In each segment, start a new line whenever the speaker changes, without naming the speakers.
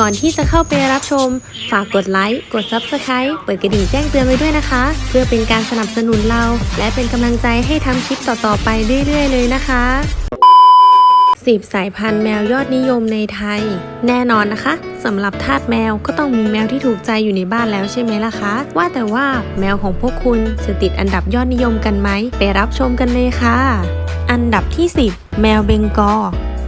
ก่อนที่จะเข้าไปรับชม ฝากกดไลค์ กด Subscribe เปิดกระดิ่งแจ้งเตือนไว้ด้วยนะคะ เพื่อเป็นการสนับสนุนเรา และเป็นกำลังใจให้ทำคลิปต่อๆไปเรื่อยๆ เลยนะคะ10สายพันธุ์แมวยอดนิยมในไทย แน่นอนนะคะสำหรับทาสแมวก็ต้องมีแมวที่ถูกใจอยู่ในบ้านแล้วใช่ไหมล่ะคะ ว่าแต่ว่าแมวของพวกคุณจะติดอันดับยอดนิยมกันไหม ไปรับชมกันเลยค่ะ อันดับที่ 10 แมวเบงกอ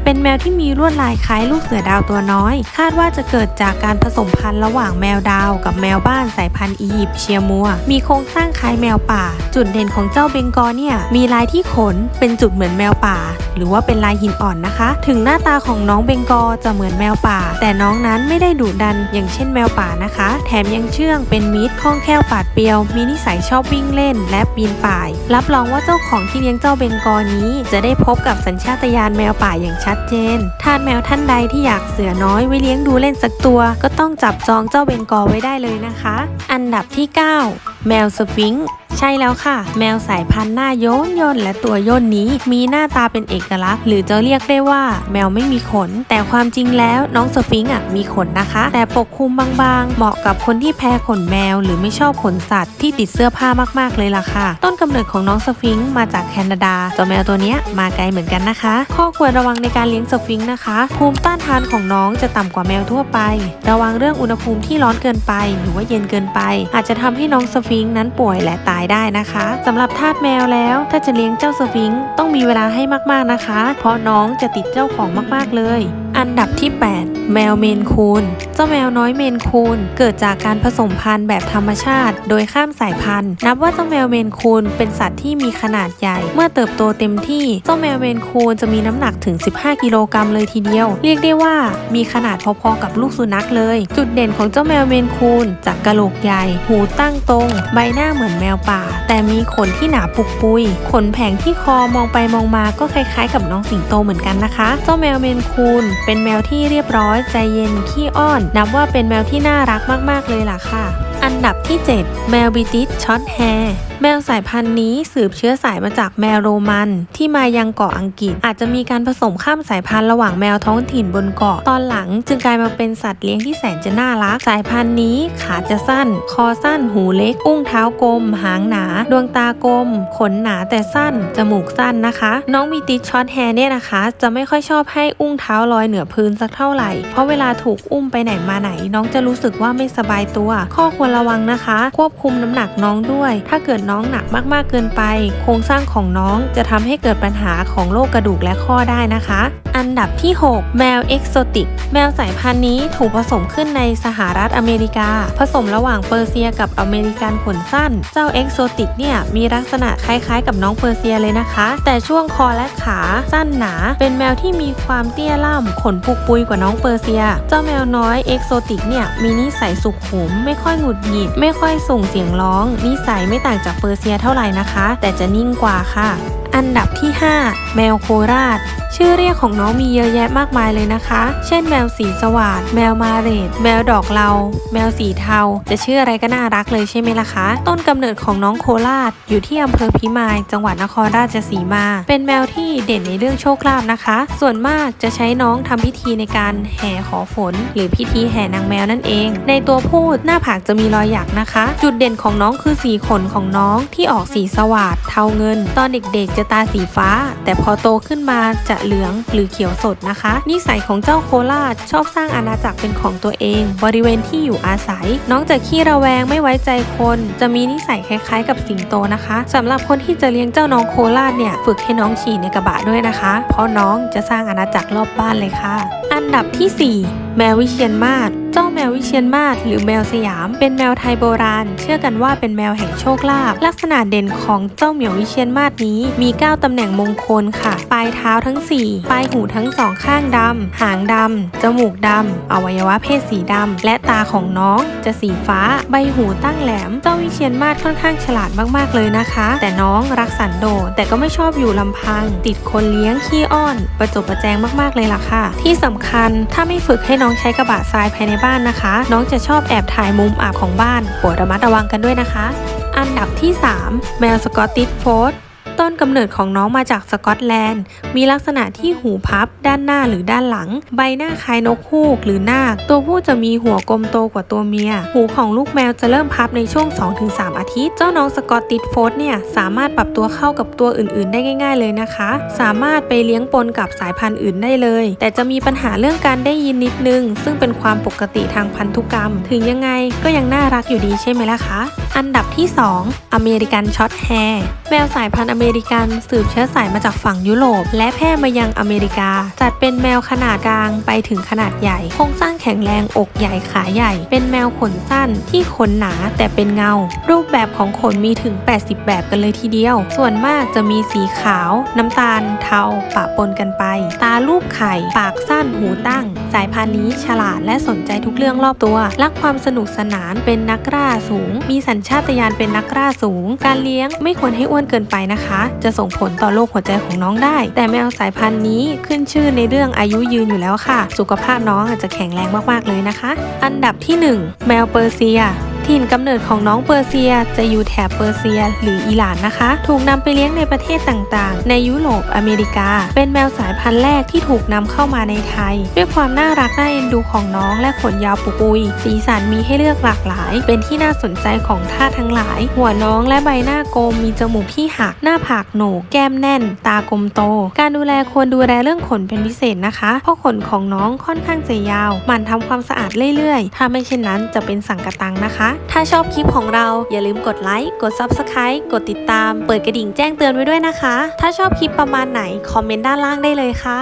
เป็นแมวที่มีลวดลายคล้ายลูกเสือดาวตัวน้อย คาดว่าจะเกิดจากการผสมพันธุ์ระหว่างแมวดาว กับแมวบ้านสายพันธุ์อียิปต์เชียมัว มีโครงสร้างคล้ายแมวป่า จุดเด่นของเจ้าเบงกอเนี่ย มีลายที่ขนเป็นจุดเหมือนแมวป่า หรือว่าเป็นลายหินอ่อนนะคะ ถึงหน้าตาของน้องเบงกอจะเหมือนแมวป่า แต่น้องนั้นไม่ได้ดุดัน อย่างเช่นแมวป่านะคะ แถมยังเชื่องเป็นมิตรคล่องแคล่วปาดเปรียว มีนิสัยชอบวิ่งเล่น และปีนป่าย รับรองว่าเจ้าของที่เลี้ยงเจ้าเบงกอนี้ จะได้พบกับสัญชาตญาณแมวป่าอย่างชัดเจนทานแมวท่านใดที่อยากเสือน้อยไว้เลี้ยงดูเล่นสักตัว ก็ต้องจับจองเจ้าเบงกอไว้ได้เลยนะคะ อันดับที่ 9 แมวสฟิงค์ใช่แล้วค่ะ แมวสายพันธุ์หน้าโยนย่นและตัวย่นนี้มีหน้าตาเป็นเอกลักษณ์ หรือจะเรียกได้ว่า แมวไม่มีขน แต่ความจริงแล้วน้องสฟิงค์อะมีขนนะคะ แต่ปกคลุมบางๆ เหมาะกับคนที่แพ้ขนแมว หรือไม่ชอบขนสัตว์ที่ติดเสื้อผ้ามากๆเลยล่ะค่ะ ต้นกำเนิดของน้องสฟิงค์มาจากแคนาดาเจ้าแมวตัวนี้มาไกลเหมือนกันนะคะ ข้อควรระวังในการเลี้ยงสฟิงค์นะคะ ภูมิต้านทานของน้องจะต่ำกว่าแมวทั่วไป ระวังเรื่องอุณหภูมิที่ร้อนเกินไป หรือว่าเย็นเกินไป อาจจะทำให้น้องสฟิงค์นั้นป่วยและตายได้นะคะสำหรับทาสแมวแล้ว ถ้าจะเลี้ยงเจ้าสฟิงค์ต้องมีเวลาให้มากๆนะคะ เพราะน้องจะติดเจ้าของมากๆเลย อันดับที่ 8 แมวเมนคูน เจ้าแมวน้อยเมนคูน เกิดจากการผสมพันธุ์แบบธรรมชาติ โดยข้ามสายพันธุ์ นับว่าเจ้าแมวเมนคูนเป็นสัตว์ที่มีขนาดใหญ่ เมื่อเติบโตเต็มที่ เจ้าแมวเมนคูนจะมีน้ำหนักถึง 15 กิโลกรัมเลยทีเดียว เรียกได้ว่ามีขนาดพอๆกับลูกสุนัขเลย จุดเด่นของเจ้าแมวเมนคูนจากกระโหลกใหญ่ หูตั้งตรง ใบหน้าเหมือนแมวป่า แต่มีขนที่หนาปุกปุย ขนแผงที่คอมองไปมองมาก็คล้ายๆ กับน้องสิงโตเหมือนกันนะคะ เจ้าแมวเมนคูนเเป็นแมวที่เรียบร้อยใจเย็นขี้อ้อน นับว่าเป็นแมวที่น่ารักมาก ๆ เลยล่ะค่ะ อันดับที่ 7 แมวบิติชช็อตแฮร์ แมวสายพันธุ์นี้สืบเชื้อสายมาจากแมวโรมัน ที่มายังเกาะอังกฤษ อาจจะมีการผสมข้ามสายพันธุ์ระหว่างแมวท้องถิ่นบนเกาะตอนหลัง จึงกลายมาเป็นสัตว์เลี้ยงที่แสนจะน่ารัก สายพันธุ์นี้ขาจะสั้น คอสั้น หูเล็ก อุ้งเท้ากลม หางหนา ดวงตากลม ขนหนาแต่สั้น จมูกสั้นนะคะ น้องมีติชช็อตแฮร์เนี่ยนะคะ จะไม่ค่อยชอบให้อุ้งเท้าลอยเหนือพื้นสักเท่าไหร่ เพราะเวลาถูกอุ้มไปไหนมาไหน น้องจะรู้สึกว่าไม่สบายตัว ข้อควรระวังนะคะ ควบคุมน้ำหนักน้องด้วย ถ้าเกิดน้องหนักมากๆเกินไป โครงสร้างของน้องจะทำให้เกิดปัญหาของโรคกระดูกและข้อได้นะคะอันดับที่ 6 แมวเอ็กโซติก แมวสายพันธุ์นี้ถูกผสมขึ้นในสหรัฐอเมริกา ผสมระหว่างเปอร์เซียกับอเมริกันขนสั้น เจ้าเอ็กโซติกเนี่ยมีลักษณะคล้ายๆ กับน้องเปอร์เซียเลยนะคะ แต่ช่วงคอและขาสั้นหนา เป็นแมวที่มีความเตี้ยล่ำขนปุกปุยกว่าน้องเปอร์เซีย เจ้าแมวน้อยเอ็กโซติกเนี่ยมีนิสัยสุขุม ไม่ค่อยหงุดหงิด ไม่ค่อยส่งเสียงร้อง นิสัยไม่ต่างจากเปอร์เซียเท่าไหร่นะคะ แต่จะนิ่งกว่าค่ะอันดับที่ 5 แมวโคราช ชื่อเรียกของน้องมีเยอะแยะมากมายเลยนะคะ เช่นแมวสีสวัสดแมวมาเรดแมวดอกเลาแมวสีเทา จะชื่ออะไรก็น่ารักเลยใช่ไหมล่ะคะ ต้นกำเนิดของน้องโคราช อยู่ที่อำเภอพิมาย จังหวัดนครราชสีมา เป็นแมวที่เด่นในเรื่องโชคลาภนะคะ ส่วนมากจะใช้น้องทำพิธีในการแห่ขอฝน หรือพิธีแห่นางแมวนั่นเอง ในตัวพูดหน้าผากจะมีรอยหยักนะคะ จุดเด่นของน้องคือสีขนของน้องที่ออกสีสวัสดเทาเงิน ตอนเด็กๆจะตาสีฟ้า แต่พอโตขึ้นมาจะเหลืองหรือเขียวสดนะคะ นิสัยของเจ้าโคราชชอบสร้างอาณาจักรเป็นของตัวเอง บริเวณที่อยู่อาศัย น้องจะขี้ระแวงไม่ไว้ใจคน จะมีนิสัยคล้ายๆ กับสิงโตนะคะสำหรับคนที่จะเลี้ยงเจ้าน้องโคราชเนี่ยฝึกให้น้องขี่ในกระบะด้วยนะคะ เพราะน้องจะสร้างอาณาจักรรอบบ้านเลยค่ะ อันดับที่ 4 แมววิเชียนมาศ เจ้าแมววิเชียนมาศหรือแมวสยาม เป็นแมวไทยโบราณ เชื่อกันว่าเป็นแมวแห่งโชคลาภลักษณะเด่นของเจ้าเหมียววิเชียนมาศนี้มี 9 ตำแหน่งมงคลค่ะ ปลายเท้าทั้ง 4 ปลายหูทั้งสองข้างดำ หางดำ จมูกดำ อวัยวะเพศสีดำ และตาของน้องจะสีฟ้า ใบหูตั้งแหลม เจ้าวิเชียนมาศค่อนข้างฉลาดมากๆเลยนะคะ แต่น้องรักสันโดษแต่ก็ไม่ชอบอยู่ลำพัง ติดคนเลี้ยงขี้อ้อน ประจบประแจงมากๆเลยล่ะค่ะ ที่สำคัญถ้าไม่ฝึกให้น้องใช้กระบะทรายภายในบ้านนะคะ น้องจะชอบแอบถ่ายมุมอับของบ้านโปรดระมัดระวังกันด้วยนะคะ อันดับที่ 3 แมวสกอตติชโฟลด์ ต้นกำเนิดของน้องมาจากสกอตแลนด์ มีลักษณะที่หูพับ ด้านหน้าหรือด้านหลัง ใบหน้าคล้ายนกฮูกหรือนาค ตัวผู้จะมีหัวกลมโตกว่าตัวเมีย หูของลูกแมวจะเริ่มพับในช่วง 2-3 อาทิตย์ เจ้าน้องสกอตติชโฟลด์เนี่ยสามารถปรับตัวเข้ากับตัวอื่น ๆ ได้ง่าย ๆ เลยนะคะ สามารถไปเลี้ยงปนกับสายพันธุ์อื่นได้เลย แต่จะมีปัญหาเรื่องการได้ยินนิดนึง ซึ่งเป็นความปกติทางพันธุกรรม ถึงยังไงก็ยังน่ารักอยู่ดีใช่ไหมล่ะคะ อันดับที่ 2 อเมริกันช็อตแฮร์แมวสายพันธุ์อเมริกันสืบเชื้อสายมาจากฝั่งยุโรป และแพร่มายังอเมริกา จัดเป็นแมวขนาดกลางไปถึงขนาดใหญ่ โครงสร้างแข็งแรงอกใหญ่ขาใหญ่ เป็นแมวขนสั้นที่ขนหนาแต่เป็นเงา รูปแบบของขนมีถึง 80 แบบกันเลยทีเดียว ส่วนมากจะมีสีขาว น้ำตาล เทาปะปนกันไป ตารูปไข่ ปากสั้นหูตั้ง สายพันธุ์นี้ฉลาดและสนใจทุกเรื่องรอบตัว รักความสนุกสนานเป็นนักล่าสูง มีสัญชาตญาณเป็นนักล่าสูง การเลี้ยงไม่ควรให้อ้วนเกินไปนะคะ จะส่งผลต่อโรคหัวใจของน้องได้ แต่แมวสายพันธุ์นี้ขึ้นชื่อในเรื่องอายุยืนอยู่แล้วค่ะ สุขภาพน้องอาจจะแข็งแรงมากๆเลยนะคะ อันดับที่ 1 แมวเปอร์เซีย ถิ่นกำเนิดของน้องเปอร์เซีย จะอยู่แถบเปอร์เซีย หรืออิหร่านนะคะ ถูกนำไปเลี้ยงในประเทศต่างๆ ในยุโรปอเมริกา เป็นแมวสายพันธุ์แรกที่ถูกนำเข้ามาในไทย ด้วยความน่ารักน่าเอ็นดูของน้องและขนยาวปุกปุย สีสันมีให้เลือกหลากหลาย เป็นที่น่าสนใจของท่าทั้งหลาย หัวน้องและใบหน้ากลมมีจมูกที่หัก หน้าผากโหนก แก้มแน่น ตากลมโต การดูแลควรดูแลเรื่องขนเป็นพิเศษนะคะ เพราะขนของน้องค่อนข้างจะยาว มันทำความสะอาดเรื่อยๆ ถ้าไม่เช่นนั้นจะเป็นสังกตังนะคะถ้าชอบคลิปของเราอย่าลืมกดไลค์ กด Subscribe กดติดตาม เปิดกระดิ่งแจ้งเตือนไว้ด้วยนะคะ ถ้าชอบคลิปประมาณไหน คอมเมนต์ด้านล่างได้เลยค่ะ